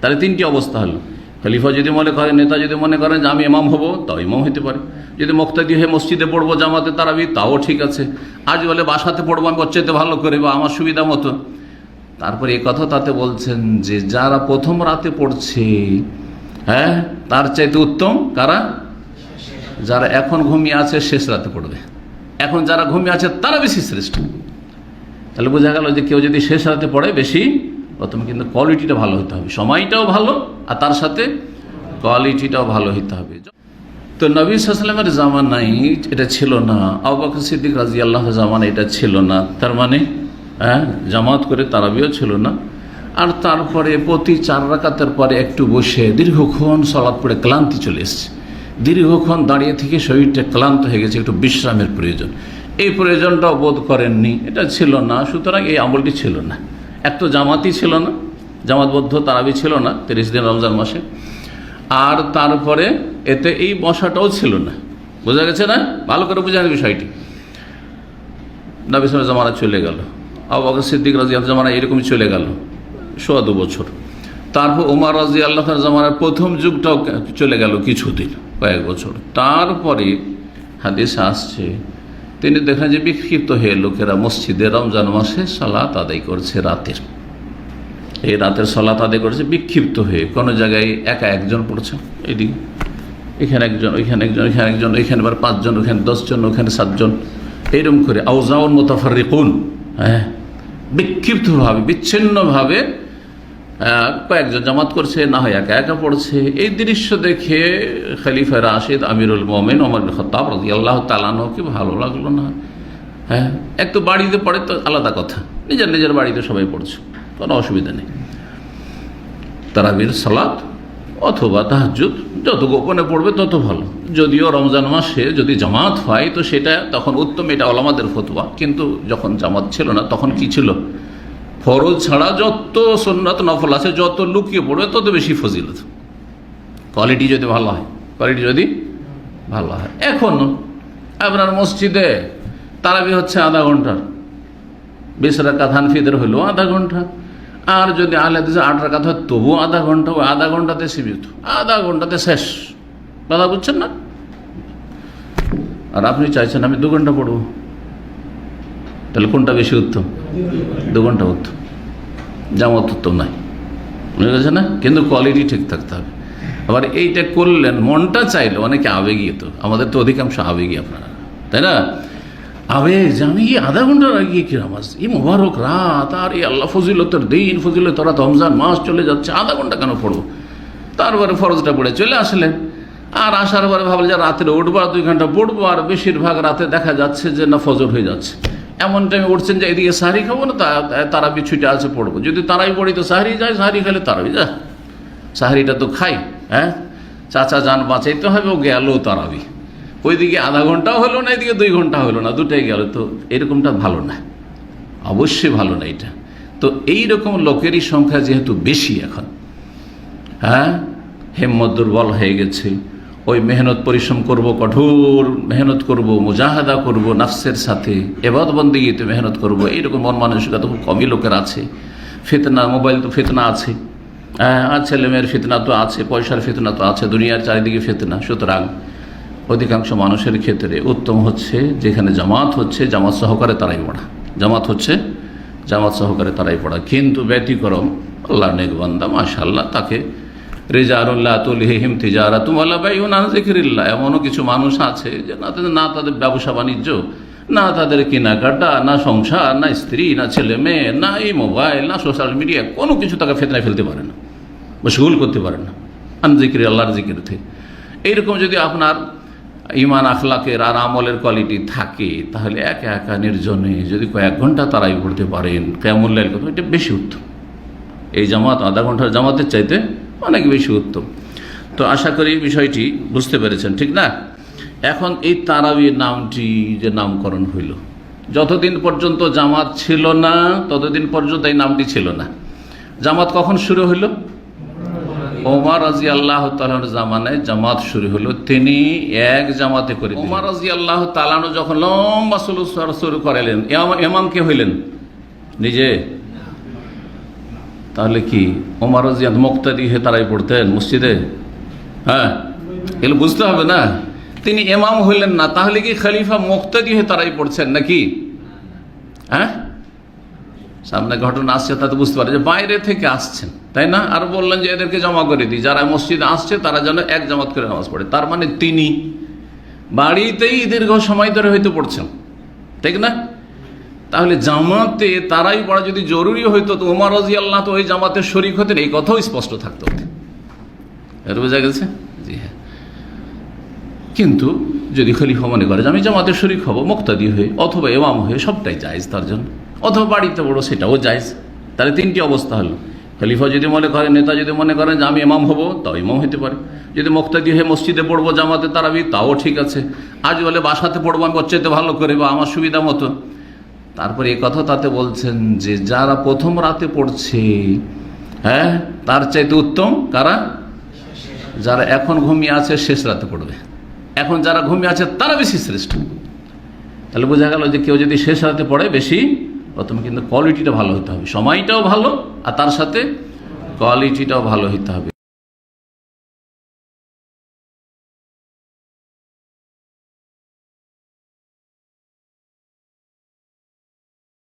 তাহলে তিনটি অবস্থা হলো। খলিফা যদি মনে করেন, নেতা যদি মনে করেন যে আমি ইমাম হব, তাও ইমাম হতে পারে। যদি মুক্তাদি হয়ে মসজিদে পড়ব, জামাতে তারাবি, তাও ঠিক আছে। আজ বলে বাসাতে পড়ব, আমি বচ্চাতে ভালো করে, বা আমার সুবিধা মতো। তারপরে এ কথা তাতে বলছেন যে যারা প্রথম রাতে পড়ছে হ্যাঁ তার চাইতে উত্তম কারা? যারা এখন ঘুমিয়ে আছে, শেষ রাতে পড়বে। এখন যারা ঘুমিয়ে আছে, তারা বেশি শ্রেষ্ঠ। তাহলে বোঝা গেল যে কেউ যদি শেষ রাতে পড়ে, বেশি প্রথমে কিন্তু কোয়ালিটিটা ভালো হতে হবে, সময়টাও ভালো আর তার সাথে কোয়ালিটিটাও ভালো হতে হবে। তো নবী সাল্লামের জামানাই এটা ছিল না আবাক সিদ্দিক রাজি আল্লাহ জামানা এটা ছিল না, তার মানে হ্যাঁ জামাত করে তারাবিও ছিল না। আর তারপরে প্রতি চার রাকাতের পরে একটু বসে দীর্ঘক্ষণ সলাৎ পড়ে ক্লান্তি চলে এসছে। দীর্ঘক্ষণ দাঁড়িয়ে থেকে শরীরটা ক্লান্ত হয়ে গেছে, একটু বিশ্রামের প্রয়োজন। এই প্রয়োজনটাও বোধ করেননি, এটা ছিল না, সুতরাং এই আমলটি ছিল না। এক তো জামাতই ছিল না, জামাতবদ্ধ তারাবি ছিল না, তিরিশ দিন রমজান মাসে। আর তারপরে এতে এই বসাটাও ছিল না। বোঝা গেছে না? ভালো করে বোঝা বিষয়টি। নবিসের জামানা চলে গেল। আবাক সিদ্দিক রাজি আল্লাহ জামানা এরকমই চলে গেল। সোয়া দু বছর। তারপর উমার রাজি আল্লাহর জামানার প্রথম যুগটাও চলে গেল কিছুদিন, কয়েক বছর। তারপরে হাদিস আসছে তিনি দেখেন যে বিক্ষিপ্ত হয়ে লোকেরা মসজিদে রমজান মাসে সালাত আদায় করছে রাতের। এই রাতের সলাত আদায় করেছে, বিক্ষিপ্ত হয়ে। কোনো জায়গায় একা একজন পড়ছে এদিকে। এখানে একজন, ওইখানে একজন এখানে একজন এখানে আবার পাঁচজন ওখানে দশজন ওখানে সাতজন। এইরকম করে, আউজাউন মোতাফার রিকুন হ্যাঁ। বিক্ষিপ্তভাবে, বিচ্ছিন্নভাবে কয়েকজন জামাত করছে না হয় একা একা পড়ছে। এই দৃশ্য দেখে খলিফা রাশিদ আমিরুল মোমেন ওমর খতাব রাজি আল্লাহ তালানোকে ভালো লাগল না? হ্যাঁ এক তো বাড়িতে পড়ে তো আলাদা কথা। নিজের নিজের বাড়িতে সবাই পড়ছে, কোনো অসুবিধা নেই। তারাবির সালাত অথবা তাহাজুদ যত গোপনে পড়বে তত ভালো। যদিও রমজান মাসে যদি জামাত হয়, তো সেটা তখন উত্তম, এটা আলামাদের ফতোয়া। কিন্তু যখন জামাত ছিল না, তখন কি ছিল? ফরজ ছাড়া যত সন্ন্যত নফল আছে, যত লুকিয়ে পড়বে, তত বেশি ফজিলত। কোয়ালিটি যদি ভালো হয় কোয়ালিটি যদি ভালো হয়। এখন আপনার মসজিদে তারাবি হচ্ছে আধা ঘণ্টার বিশ রাকাত হানফিদের হলো আধা ঘণ্টা। আর যদি আলে দিছে আট রাকাত হয়, তবুও আধা ঘণ্টা। ওই আধা ঘন্টাতে সীমিত। আধা ঘন্টাতে শেষ। দাদা বুঝছেন না? আর আপনি চাইছেন আমি দু ঘণ্টা পড়ব। তাহলে কোনটা বেশি উত্তম? দু ঘণ্টা উত্তম। জামাত উত্তম নাই বুঝে গেছে না? কিন্তু কোয়ালিটি ঠিক থাকতে হবে। আবার এইটা করলেন, মনটা চাইলো, অনেকে আবেগীয় তো। আমাদের তো অধিকাংশ আবেগী আপনারা। তাই না? আবেগ, যে আমি আধা ঘণ্টার আগে কি নামাজ? এই মোবারক রাত, আর এই আল্লাহ ফজিলতের দিন ফজিলত রাত রমজান মাস চলে যাচ্ছে, আধা ঘণ্টা কেন পড়ব? তারপরে ফরজটা পড়ে চলে আসলেন। আর আসার পরে ভাবলে যে রাত্রে উঠবো আর দুই ঘণ্টা পড়ব, আর বেশিরভাগ রাতে দেখা যাচ্ছে যে না, ফজর হয়ে যাচ্ছে। এমন টাইমে উঠছেন যে এদিকে সাহারি খাব না তারা ছুটে আছে, পড়ব। যদি তারাই পড়ি, তো সাহারি যায়, সাহারি খেলে তারাবি যা সাহারিটা তো খাই হ্যাঁ? চাচা যান বাঁচাইতে হবে, ও গেল তারাবি। ওইদিকে আধা ঘন্টাও হলো না, এদিকে দুই ঘণ্টা হলো না, দুটাই গেল। তো এরকমটা ভালো না। অবশ্যই ভালো না এটা। তো এই রকম লোকেরই সংখ্যা যেহেতু বেশি এখন হ্যাঁ? হেম্মত দুর্বল হয়ে গেছে। ওই মেহনত পরিশ্রম করব কঠোর, মেহনত করব, মুজাহাদা করব, নাফসের সাথে এবাদ মেহনত করব, এইরকম মন মানসিকতা খুব কমই লোকের আছে। ফিতনা, মোবাইল তো ফিতনা আছে। হ্যাঁ আর ছেলেমেয়ের ফেতনা তো আছে, পয়সার ফেতনা তো আছে, দুনিয়ার চারিদিকে ফেতনা। সুতরাং অধিকাংশ মানুষের ক্ষেত্রে উত্তম হচ্ছে যেখানে জামাত হচ্ছে, জামাত সহকারে তারাই পড়া। জামাত হচ্ছে, জামাত সহকারে তারাই পড়া। কিন্তু ব্যতিক্রম আল্লাহ নেকবান্দা মাশাল্লাহ তাকে রেজারুল্লাহ তুলহিম তিজারা তুমাল্লা বাই না জিকিরিল্লাহ এমনও কিছু মানুষ আছে যে না তাদের না তাদের ব্যবসা বাণিজ্য, না তাদের কেনাকাটা, না সংসার, না স্ত্রী, না ছেলে মেয়ে, না এই মোবাইল, না সোশ্যাল মিডিয়া, কোনো কিছু তাকে ফেতনায় ফেলতে পারে না, মশগুল করতে পারে না। আন জিকির আল্লাহর জিকির থেকে। এইরকম যদি আপনার ইমান আখলাকের আর আমলের কোয়ালিটি থাকে, তাহলে একা একা নির্জনে যদি কয়েক ঘণ্টা তারাই পড়তে পারেন, কেমন লাইল কথা এটা বেশি উত্তম। এই জামাত আধা ঘণ্টার জামাতের চাইতে অনেক বেশি উত্তম। তো আশা করি বিষয়টি বুঝতে পেরেছেন, ঠিক না? এখন এই তারাবির নামটি যে নামকরণ হইল, যতদিন পর্যন্ত জামাত ছিল না, ততদিন পর্যন্ত এই নামটি ছিল না। জামাত কখন শুরু হইল? ওমার রাজি আল্লাহ তালার জামানায় জামাত শুরু হলো তিনি এক জামাতে করে ওমার রাজি আল্লাহ তালানো যখন লম্বা শুরু শুরু করালেন এমাম কে হইলেন? নিজে? তাহলে কি ওমর রাজিয়াত মুক্তাদি হয়ে তারাই পড়তেন মসজিদে? হ্যাঁ। এগুলো বুঝতে হবে না। তিনি এমাম হইলেন না, তাহলে কি খলিফা মুক্তাদি হয়ে তারাই পড়ছেন নাকি? হ্যাঁ? সামনে ঘটনা আসছে তাতে বুঝতে পারে। যে বাইরে থেকে আসছেন, তাই না? আর বললেন যে এদেরকে জমা করে দিই। যারা মসজিদে আসছে, তারা যেন এক জামাত করে নামাজ পড়ে। তার মানে তিনি বাড়িতেই দীর্ঘ সময় ধরে হয়তো পড়ছেন। ঠিক না? তাহলে জামাতে তারাই পড়া যদি জরুরি হইতো, তো উমার রাজি আল্লাহ তো ওই জামাতের শরিক হতেন এই কথাও স্পষ্ট থাকতো। বোঝা গেছে? জি হ্যাঁ। কিন্তু যদি খলিফা মনে করে যে আমি জামাতের শরিক হব, মুক্তাদি হয়ে, অথবা এমাম হয়ে, সবটাই জায়েজ তার জন্য। অথবা বাড়িতে বড়, সেটাও জায়েজ। তাহলে তিনটি অবস্থা হলো। খলিফা যদি মনে করেন, নেতা যদি মনে করেন যে আমি এমাম হব, তাও ইমাম হতে পারে। যদি মুক্তাদি হয়ে মসজিদে পড়ব, জামাতে তারাবি, তাও ঠিক আছে। আজ বলে বাসাতে পড়ব, আমি চাইতে ভালো করে বা আমার সুবিধা মতো। তারপরে এ কথা তাতে বলছেন যে যারা প্রথম রাতে পড়ছে হ্যাঁ তার চাইতে উত্তম কারা? যারা এখন ঘুমিয়ে আছে শেষ রাতে পড়বে। এখন যারা ঘুমিয়ে আছে তারা বেশি শ্রেষ্ঠ। তাহলে বোঝা গেল যে কেউ যদি শেষ রাতে পড়ে বেশি, প্রথমে কিন্তু কোয়ালিটিটা ভালো হতে হবে। সময়টাও ভালো, আর তার সাথে কোয়ালিটিটাও ভালো হতে হবে।